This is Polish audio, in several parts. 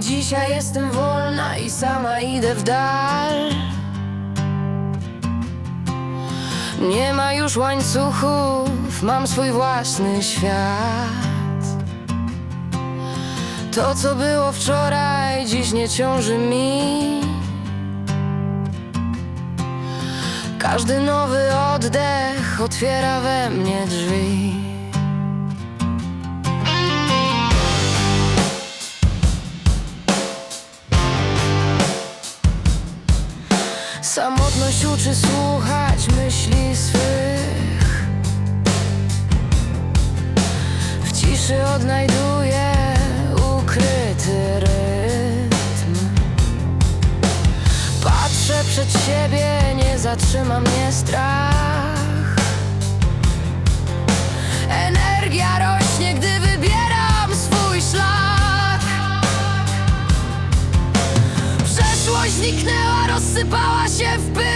dzisiaj jestem wolna i sama idę w dal. Nie ma już łańcuchów, mam swój własny świat. To, co było wczoraj, dziś nie ciąży mi. Każdy nowy oddech otwiera we mnie drzwi. Samotność uczy słuchać myśli swych. W ciszy odnajduję ukryty rytm. Patrzę przed siebie, nie zatrzyma mnie strach. Energia rośnie, gdy wybieram swój szlak. Przeszłość zniknęła, rozsypała się w pył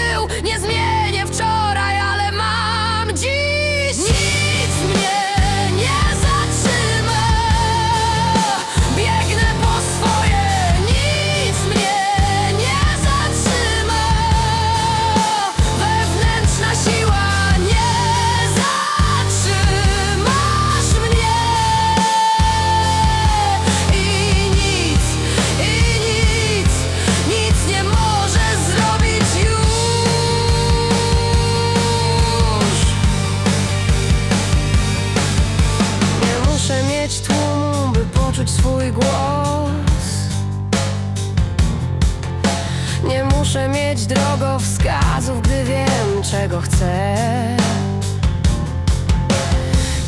muszę mieć drogowskazów, gdy wiem czego chcę.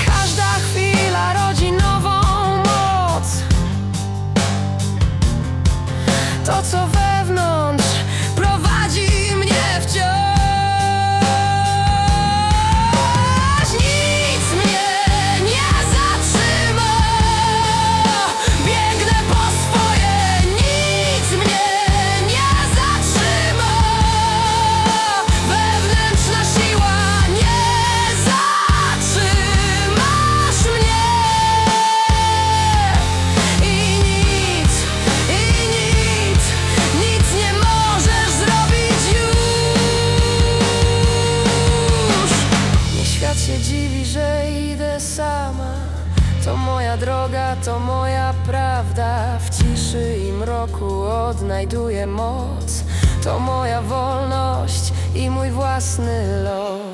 Każda chwila rodzi nową moc. To co wewnątrz To moja droga, to moja prawda. W ciszy i mroku odnajduję moc. To moja wolność i mój własny los